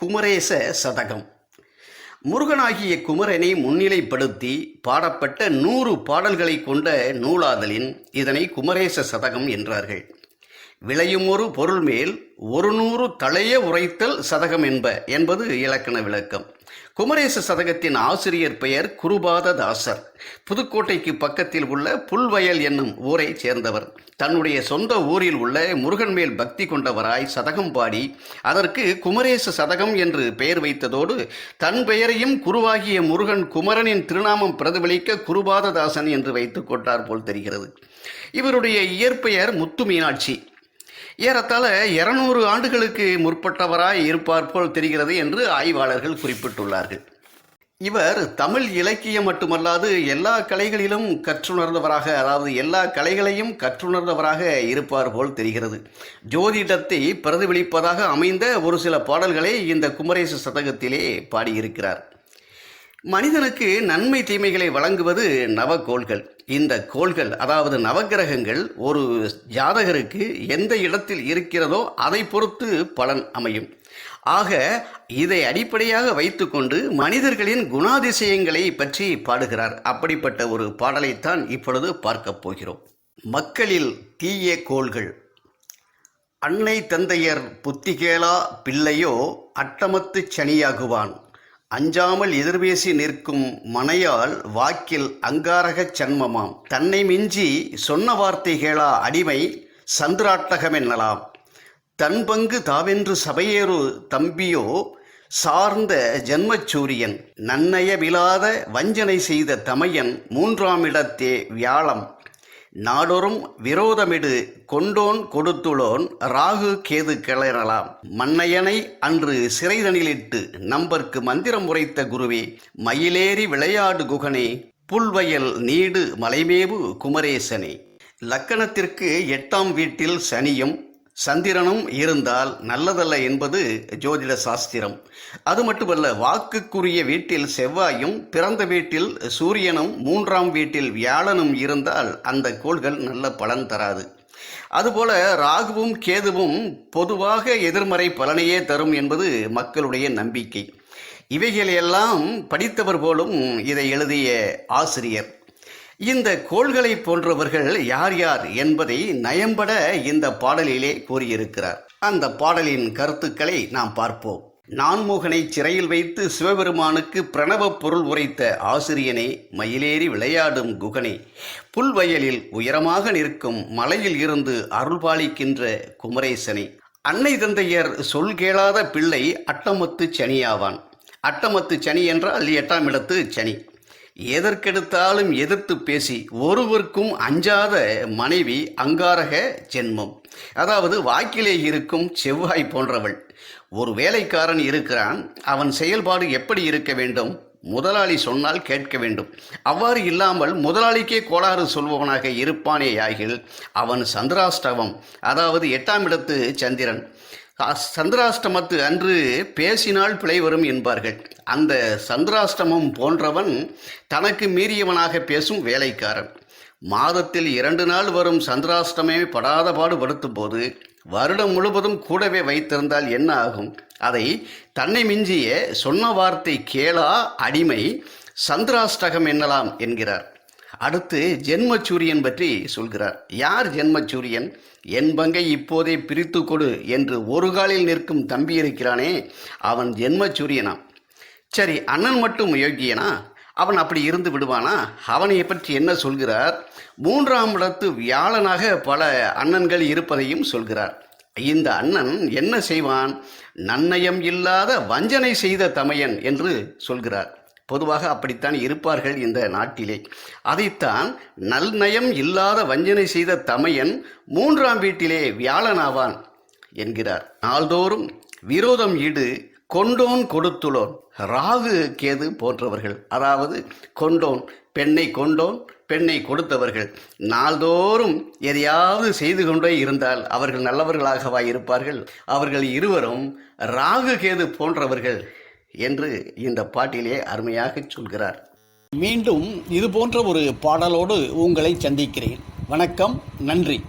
குமரேச சதகம். முருகனாகிய குமரனை முன்னிலைப்படுத்தி பாடப்பட்ட நூறு பாடல்களை கொண்ட நூலாதலின் இதனை குமரேச சதகம் என்றார்கள். விளையும் ஒரு பொருள் மேல் ஒரு நூறு தளைய உரைத்தல் சதகம் என்ப என்பது இலக்கண விளக்கம். குமரேச சதகத்தின் ஆசிரியர் பெயர் குருபாத தாசர் புதுக்கோட்டைக்கு பக்கத்தில் உள்ள புல்வயல் என்னும் ஊரைச் சேர்ந்தவர். தன்னுடைய சொந்த ஊரில் உள்ள முருகன் மேல் பக்தி கொண்டவராய் சதகம் பாடி அதற்கு குமரேச சதகம் என்று பெயர் வைத்ததோடு தன் பெயரையும் குருவாகிய முருகன் குமரனின் திருநாமம் பிரதிபலிக்க குருபாததாசன் என்று வைத்துக் கொண்டார் போல் தெரிகிறது. இவருடைய இயற்பெயர் முத்து மீனாட்சி ஏறத்தாழ இருநூறு ஆண்டுகளுக்கு முற்பட்டவராய் இருப்பார் போல் தெரிகிறது என்று ஆய்வாளர்கள் குறிப்பிட்டுள்ளார்கள். இவர் தமிழ் இலக்கியம் மட்டுமல்லாது எல்லா கலைகளிலும் கற்றுணர்ந்தவராக அதாவது எல்லா கலைகளையும் கற்றுணர்ந்தவராக இருப்பார் போல் தெரிகிறது. ஜோதிடத்தை பிரதிபலிப்பதாக அமைந்த ஒரு சில பாடல்களை இந்த குமரேச சதகத்திலே பாடியிருக்கிறார். மனிதனுக்கு நன்மை தீமைகளை வழங்குவது நவகோள்கள் இந்த கோள்கள் அதாவது நவக்கிரகங்கள் ஒரு ஜாதகருக்கு எந்த இடத்தில் இருக்கிறதோ அதை பொறுத்து பலன் அமையும். ஆக இதை அடிப்படையாக வைத்துக்கொண்டு மனிதர்களின் குணாதிசயங்களை பற்றி பாடுகிறார். அப்படிப்பட்ட ஒரு பாடலைத்தான் இப்பொழுது பார்க்கப் போகிறோம். மக்களில் தீய கோள்கள். அன்னை தந்தையர் புத்திகேளா பிள்ளையோ அட்டமத்துச் சனியாகுவான். அஞ்சாமல் எதிர்பேசி நிற்கும் மனையால் வாக்கில் அங்காரகச் சன்மமாம் தன்னை மிஞ்சி சொன்ன வார்த்தை கேளா அடிமை சந்திராட்டகமென்னலாம் தன் பங்கு தாவென்று சபையேறு தம்பியோ சார்ந்த ஜென்மச்சூரியன் நன்னயமிலாத வஞ்சனை செய்த தமையன் மூன்றாம் இடத்தே வியாழம். நாடொரும் விரோதமிடு கொண்டோன் கொடுத்துளோன் ராகு கேது கிளறலாம். மன்னையனை அன்று சிறைதனிலிட்டு நம்பர்க்கு மந்திரம் உரைத்த குருவே மயிலேறி விளையாடு குகனே புல்வயல் நீடு மலைமேவு குமரேசனே. லக்கணத்திற்கு எட்டாம் வீட்டில் சனியும் சந்திரனும் இருந்தால் நல்லதல்ல என்பது ஜோதிட சாஸ்திரம். அது மட்டுமல்ல வாக்குக்குரிய வீட்டில் செவ்வாயும் பிறந்த வீட்டில் சூரியனும் மூன்றாம் வீட்டில் வியாழனும் இருந்தால் அந்த கோள்கள் நல்ல பலன் தராது. அதுபோல ராகுவும் கேதுவும் பொதுவாக எதிர்மறை பலனையே தரும் என்பது மக்களுடைய நம்பிக்கை. இவைகளையெல்லாம் படித்தவர் போலும் இதை எழுதிய ஆசிரியர். இந்த கோள்களை போன்றவர்கள் யார் யார் என்பதை நயம்பட இந்த பாடலிலே கூறியிருக்கிறார். அந்த பாடலின் கருத்துக்களை நாம் பார்ப்போம். நான்முகனை சிறையில் வைத்து சிவபெருமானுக்கு பிரணவ பொருள் உரைத்த ஆசிரியனே மயிலேறி விளையாடும் குகனே புல்வயலில் உயரமாக நிற்கும் மலையில் இருந்து அருள்பாலிக்கின்ற குமரேசனே அன்னை தந்தையர் சொல் கேளாத பிள்ளை அட்டமத்து சனியாவான். அட்டமத்து சனி என்றால் எட்டாம் இடத்து சனி. எதற்கெடுத்தாலும் எதிர்த்து பேசி ஒருவருக்கும் அஞ்சாத மனைவி அங்காரக ஜென்மம். அதாவது வாக்கிலே இருக்கும் செவ்வாய் போன்றவள். ஒரு வேலைக்காரன் இருக்கிறான். அவன் செயல்பாடு எப்படி இருக்க வேண்டும்? முதலாளி சொன்னால் கேட்க வேண்டும். அவ்வாறு இல்லாமல் முதலாளிக்கே கோளாறு சொல்பவனாக இருப்பானேயாகில் அவன் சந்திராஷ்டவம் அதாவது எட்டாம் இடத்து சந்திரன். சந்திராஷ்டமத்து அன்று பேசினால் பிழை வரும் என்பார்கள். அந்த சந்திராஷ்டமம் போன்றவன் தனக்கு மீறியவனாக பேசும் வேலைக்காரன். மாதத்தில் இரண்டு நாள் வரும் சந்திராஷ்டமே படாத பாடுபடுத்தும் போது வருடம் முழுவதும் கூடவே வைத்திருந்தால் என்ன ஆகும்? அதை தன்னை மிஞ்சிய சொன்ன வார்த்தை கேளா அடிமை சந்திராஷ்டகம் என்னலாம் என்கிறார். அடுத்து ஜென்மச்சூரியன் பற்றி சொல்கிறார். யார் ஜென்மச்சூரியன்? என் பங்கை இப்போதே பிரித்து கொடு என்று ஒரு காலில் நிற்கும் தம்பி இருக்கிறானே அவன் ஜென்மச்சூரியனாம். சரி அண்ணன் மட்டும் யோகியனா? அவன் அப்படி இருந்து விடுவானா? அவனை பற்றி என்ன சொல்கிறார்? மூன்றாம் இடத்து வியாழனாக பல அண்ணன்கள் இருப்பதையும் சொல்கிறார். இந்த அண்ணன் என்ன செய்வான்? நன்னயம் இல்லாத வஞ்சனை செய்த தமையன் என்று சொல்கிறார். பொதுவாக அப்படித்தான் இருப்பார்கள் இந்த நாட்டிலே. அதைத்தான் நல்நயம் இல்லாத வஞ்சனை செய்த தமையன் மூன்றாம் வீட்டிலே வியாழனாவான் என்கிறார். நாள்தோறும் விரோதம் ஈடு கொண்டோன் கொடுத்துளோன் ராகு கேது போன்றவர்கள். அதாவது கொண்டோன் பெண்ணை கொண்டோன் பெண்ணை கொடுத்தவர்கள். நாள்தோறும் எதையாவது செய்து கொண்டே இருந்தால் அவர்கள் நல்லவர்களாகவா இருப்பார்கள்? அவர்கள் இருவரும் ராகு கேது போன்றவர்கள். என்று இந்த பாட்டிலே அருமையாக சொல்கிறார். மீண்டும் இது போன்ற ஒரு பாடலோடு உங்களை சந்திக்கிறேன். வணக்கம் நன்றி.